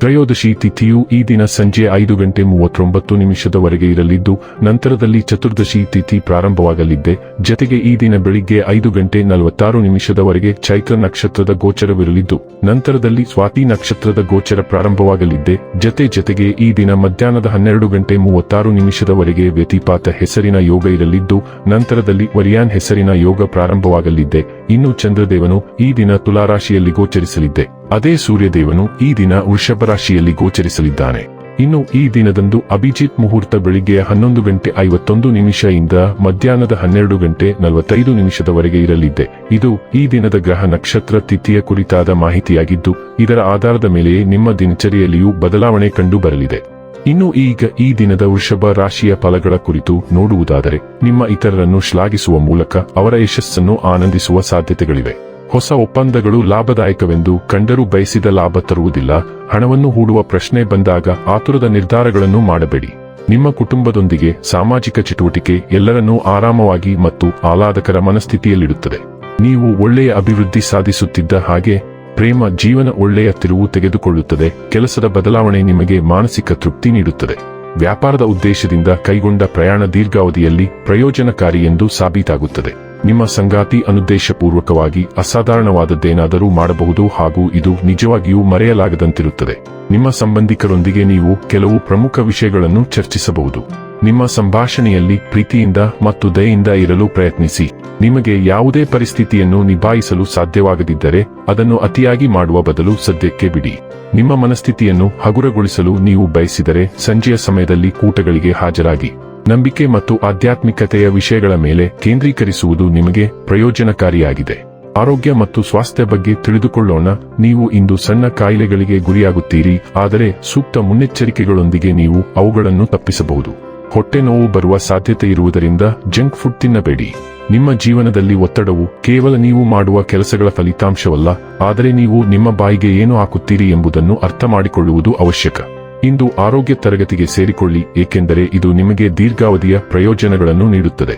ತ್ರಯೋದಶಿ ತಿಥಿಯು ಈ ದಿನ ಸಂಜೆ ಐದು ಗಂಟೆ ಮೂವತ್ತೊಂಬತ್ತು ನಿಮಿಷದವರೆಗೆ ಇರಲಿದ್ದು, ನಂತರದಲ್ಲಿ ಚತುರ್ದಶಿ ತಿಥಿ ಪ್ರಾರಂಭವಾಗಲಿದ್ದೆ. ಜತೆಗೆ ಈ ದಿನ ಬೆಳಿಗ್ಗೆ ಐದು ಗಂಟೆ ನಲವತ್ತಾರು ನಿಮಿಷದವರೆಗೆ ಚೈತ್ರ ನಕ್ಷತ್ರದ ಗೋಚರವಿರಲಿದ್ದು, ನಂತರದಲ್ಲಿ ಸ್ವಾತಿ ನಕ್ಷತ್ರದ ಗೋಚರ ಪ್ರಾರಂಭವಾಗಲಿದ್ದೆ. ಜತೆ ಜತೆಗೆ ಈ ದಿನ ಮಧ್ಯಾಹ್ನದ ಹನ್ನೆರಡು ಗಂಟೆ ಮೂವತ್ತಾರು ನಿಮಿಷದವರೆಗೆ ವ್ಯತಿಪಾತ ಹೆಸರಿನ ಯೋಗ ಇರಲಿದ್ದು, ನಂತರದಲ್ಲಿ ವರಿಯಾನ್ ಹೆಸರಿನ ಯೋಗ ಪ್ರಾರಂಭವಾಗಲಿದ್ದೆ. ಇನ್ನು ಚಂದ್ರದೇವನು ಈ ದಿನ ತುಲಾರಾಶಿಯಲ್ಲಿ ಗೋಚರಿಸಲಿದ್ದೆ. ಅದೇ ಸೂರ್ಯದೇವನು ಈ ದಿನ ವೃಷಭ ರಾಶಿಯಲ್ಲಿ ಗೋಚರಿಸಲಿದ್ದಾನೆ. ಇನ್ನು ಈ ದಿನದಂದು ಅಭಿಜಿತ್ ಮುಹೂರ್ತ ಬೆಳಿಗ್ಗೆ ಹನ್ನೊಂದು ಗಂಟೆ ಐವತ್ತೊಂದು ನಿಮಿಷದಿಂದ ಮಧ್ಯಾಹ್ನದ ಹನ್ನೆರಡು ಗಂಟೆ ನಲವತ್ತೈದು ನಿಮಿಷದವರೆಗೆ ಇರಲಿದೆ ಇದು ಈ ದಿನದ ಗ್ರಹ ನಕ್ಷತ್ರ ತಿಥಿಯ ಕುರಿತಾದ ಮಾಹಿತಿಯಾಗಿದ್ದು, ಇದರ ಆಧಾರದ ಮೇಲೆಯೇ ನಿಮ್ಮ ದಿನಚರಿಯಲ್ಲಿಯೂ ಬದಲಾವಣೆ ಕಂಡು ಬರಲಿದೆ ಇನ್ನು ಈಗ ಈ ದಿನದ ವೃಷಭ ರಾಶಿಯ ಫಲಗಳ ಕುರಿತು ನೋಡುವುದಾದರೆ, ನಿಮ್ಮ ಇತರರನ್ನು ಶ್ಲಾಘಿಸುವ ಮೂಲಕ ಅವರ ಯಶಸ್ಸನ್ನು ಆನಂದಿಸುವ ಸಾಧ್ಯತೆಗಳಿವೆ. ಹೊಸ ಒಪ್ಪಂದಗಳು ಲಾಭದಾಯಕವೆಂದು ಕಂಡರೂ ಬಯಸಿದ ಲಾಭ ತರುವುದಿಲ್ಲ. ಹಣವನ್ನು ಹೂಡುವ ಪ್ರಶ್ನೆ ಬಂದಾಗ ಆತುರದ ನಿರ್ಧಾರಗಳನ್ನು ಮಾಡಬೇಡಿ. ನಿಮ್ಮ ಕುಟುಂಬದೊಂದಿಗೆ ಸಾಮಾಜಿಕ ಚಟುವಟಿಕೆ ಎಲ್ಲರನ್ನೂ ಆರಾಮವಾಗಿ ಮತ್ತು ಆಹ್ಲಾದಕರ ಮನಸ್ಥಿತಿಯಲ್ಲಿಡುತ್ತದೆ. ನೀವು ಒಳ್ಳೆಯ ಅಭಿವೃದ್ಧಿ ಸಾಧಿಸುತ್ತಿದ್ದ ಹಾಗೆ ಪ್ರೇಮ ಜೀವನ ಒಳ್ಳೆಯ ತಿರುವು ತೆಗೆದುಕೊಳ್ಳುತ್ತದೆ. ಕೆಲಸದ ಬದಲಾವಣೆ ನಿಮಗೆ ಮಾನಸಿಕ ತೃಪ್ತಿ ನೀಡುತ್ತದೆ. ವ್ಯಾಪಾರದ ಉದ್ದೇಶದಿಂದ ಕೈಗೊಂಡ ಪ್ರಯಾಣ ದೀರ್ಘಾವಧಿಯಲ್ಲಿ ಪ್ರಯೋಜನಕಾರಿ ಎಂದು ಸಾಬೀತಾಗುತ್ತದೆ. ನಿಮ್ಮ ಸಂಗಾತಿ ಅನುದ್ದೇಶಪೂರ್ವಕವಾಗಿ ಅಸಾಧಾರಣವಾದದ್ದೇನಾದರೂ ಮಾಡಬಹುದು ಹಾಗೂ ಇದು ನಿಜವಾಗಿಯೂ ಮರೆಯಲಾಗದಂತಿರುತ್ತದೆ. ನಿಮ್ಮ ಸಂಬಂಧಿಕರೊಂದಿಗೆ ನೀವು ಕೆಲವು ಪ್ರಮುಖ ವಿಷಯಗಳನ್ನು ಚರ್ಚಿಸಬಹುದು. ನಿಮ್ಮ ಸಂಭಾಷಣೆಯಲ್ಲಿ ಪ್ರೀತಿಯಿಂದ ಮತ್ತು ದಯೆಯಿಂದ ಇರಲು ಪ್ರಯತ್ನಿಸಿ. ನಿಮಗೆ ಯಾವುದೇ ಪರಿಸ್ಥಿತಿಯನ್ನು ನಿಭಾಯಿಸಲು ಸಾಧ್ಯವಾಗದಿದ್ದರೆ ಅದನ್ನು ಅತಿಯಾಗಿ ಮಾಡುವ ಬದಲು ಸದ್ಯಕ್ಕೆ ಬಿಡಿ. ನಿಮ್ಮ ಮನಸ್ಥಿತಿಯನ್ನು ಹಗುರಗೊಳಿಸಲು ನೀವು ಬಯಸಿದರೆ ಸಂಜೆಯ ಸಮಯದಲ್ಲಿ ಕೂಟಗಳಿಗೆ ಹಾಜರಾಗಿ. ನಂಬಿಕೆ ಮತ್ತು ಆಧ್ಯಾತ್ಮಿಕತೆಯ ವಿಷಯಗಳ ಮೇಲೆ ಕೇಂದ್ರೀಕರಿಸುವುದು ನಿಮಗೆ ಪ್ರಯೋಜನಕಾರಿಯಾಗಿದೆ. ಆರೋಗ್ಯ ಮತ್ತು ಸ್ವಾಸ್ಥ್ಯ ಬಗ್ಗೆ ತಿಳಿದುಕೊಳ್ಳೋಣ. ನೀವು ಇಂದು ಸಣ್ಣ ಕಾಯಿಲೆಗಳಿಗೆ ಗುರಿಯಾಗುತ್ತೀರಿ. ಆದರೆ ಸೂಕ್ತ ಮುನ್ನೆಚ್ಚರಿಕೆಗಳೊಂದಿಗೆ ನೀವು ಅವುಗಳನ್ನು ತಪ್ಪಿಸಬಹುದು. ಹೊಟ್ಟೆ ನೋವು ಬರುವ ಸಾಧ್ಯತೆ ಇರುವುದರಿಂದ ಜಂಕ್ ಫುಡ್ ತಿನ್ನಬೇಡಿ. ನಿಮ್ಮ ಜೀವನದಲ್ಲಿ ಒತ್ತಡವು ಕೇವಲ ನೀವು ಮಾಡುವ ಕೆಲಸಗಳ ಫಲಿತಾಂಶವಲ್ಲ. ಆದರೆ ನೀವು ನಿಮ್ಮ ಬಾಯಿಗೆ ಏನು ಹಾಕುತ್ತೀರಿ ಎಂಬುದನ್ನು ಅರ್ಥ ಮಾಡಿಕೊಳ್ಳುವುದು ಅವಶ್ಯಕ. ಇಂದು ಆರೋಗ್ಯ ತರಗತಿಗೆ ಸೇರಿಕೊಳ್ಳಿ, ಏಕೆಂದರೆ ಇದು ನಿಮಗೆ ದೀರ್ಘಾವಧಿಯ ಪ್ರಯೋಜನಗಳನ್ನು ನೀಡುತ್ತದೆ.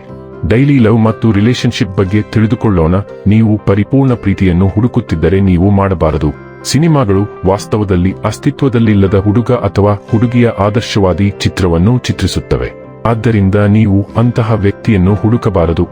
ಡೈಲಿ ಲವ್ ಮತ್ತು ರಿಲೇಶನ್ಶಿಪ್ ಬಗ್ಗೆ ತಿಳಿದುಕೊಳ್ಳೋಣ, ನೀವು ಪರಿಪೂರ್ಣ ಪ್ರೀತಿಯನ್ನು ಹುಡುಕುತ್ತಿದ್ದರೆ ನೀವು ಮಾಡಬಾರದು. ಸಿನಿಮಾಗಳು ವಾಸ್ತವದಲ್ಲಿ ಅಸ್ತಿತ್ವದಲ್ಲಿಲ್ಲದ ಹುಡುಗ ಅಥವಾ ಹುಡುಗಿಯ ಆದರ್ಶವಾದಿ ಚಿತ್ರವನ್ನು ಚಿತ್ರಿಸುತ್ತವೆ. ಆದ್ದರಿಂದ ನೀವು ಅಂತಹ ವ್ಯಕ್ತಿಯನ್ನು ಹುಡುಕಬಾರದು.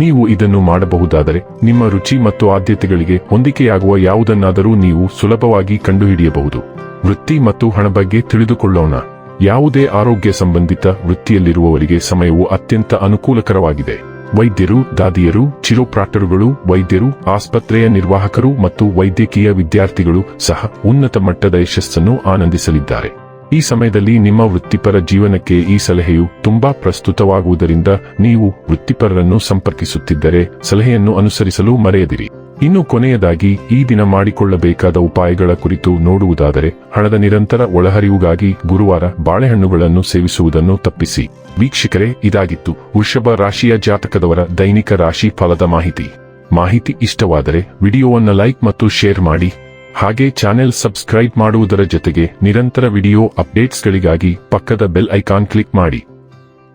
ನೀವು ಇದನ್ನು ಮಾಡಬಹುದಾದರೆ ನಿಮ್ಮ ರುಚಿ ಮತ್ತು ಆದ್ಯತೆಗಳಿಗೆ ಹೊಂದಿಕೆಯಾಗುವ ಯಾವುದನ್ನಾದರೂ ನೀವು ಸುಲಭವಾಗಿ ಕಂಡುಹಿಡಿಯಬಹುದು. ವೃತ್ತಿ ಮತ್ತು ಹಣ ಬಗ್ಗೆ ತಿಳಿದುಕೊಳ್ಳೋಣ. ಯಾವುದೇ ಆರೋಗ್ಯ ಸಂಬಂಧಿತ ವೃತ್ತಿಯಲ್ಲಿರುವವರಿಗೆ ಸಮಯವು ಅತ್ಯಂತ ಅನುಕೂಲಕರವಾಗಿದೆ. ವೈದ್ಯರು, ದಾದಿಯರು ಚಿರೋಪ್ರಾಕ್ಟರುಗಳು ವೈದ್ಯರು, ಆಸ್ಪತ್ರೆಯ ನಿರ್ವಾಹಕರು ಮತ್ತು ವೈದ್ಯಕೀಯ ವಿದ್ಯಾರ್ಥಿಗಳು ಸಹ ಉನ್ನತ ಮಟ್ಟದ ಯಶಸ್ಸನ್ನು ಆನಂದಿಸಲಿದ್ದಾರೆ. ಈ ಸಮಯದಲ್ಲಿ ನಿಮ್ಮ ವೃತ್ತಿಪರ ಜೀವನಕ್ಕೆ ಈ ಸಲಹೆಯು ತುಂಬಾ ಪ್ರಸ್ತುತವಾಗುವುದರಿಂದ ನೀವು ವೃತ್ತಿಪರರನ್ನು ಸಂಪರ್ಕಿಸುತ್ತಿದ್ದರೆ ಸಲಹೆಯನ್ನು ಅನುಸರಿಸಲು ಮರೆಯದಿರಿ. ಇನ್ನು ಕೊನೆಯದಾಗಿ ಈ ದಿನ ಮಾಡಿಕೊಳ್ಳಬೇಕಾದ ಉಪಾಯಗಳ ಕುರಿತು ನೋಡುವುದಾದರೆ ಹಣದ ನಿರಂತರ ಒಳಹರಿವುಗಾಗಿ ಗುರುವಾರ ಬಾಳೆಹಣ್ಣುಗಳನ್ನು ಸೇವಿಸುವುದನ್ನು ತಪ್ಪಿಸಿ. ವೀಕ್ಷಕರೇ, ಇದಾಗಿತ್ತು. ವೃಷಭ ರಾಶಿಯ ಜಾತಕದವರ ದೈನಿಕ ರಾಶಿ ಫಲದ ಮಾಹಿತಿ. ಮಾಹಿತಿ ಇಷ್ಟವಾದರೆ ವಿಡಿಯೋವನ್ನು ಲೈಕ್ ಮತ್ತು ಶೇರ್ ಮಾಡಿ. ಹಾಗೆ ಚಾನೆಲ್ ಸಬ್ಸ್ಕ್ರೈಬ್ ಮಾಡುವುದರ ಜೊತೆಗೆ ನಿರಂತರ ವಿಡಿಯೋ ಅಪ್ಡೇಟ್ಸ್ಗಳಿಗಾಗಿ ಪಕ್ಕದ ಬೆಲ್ ಐಕಾನ್ ಕ್ಲಿಕ್ ಮಾಡಿ.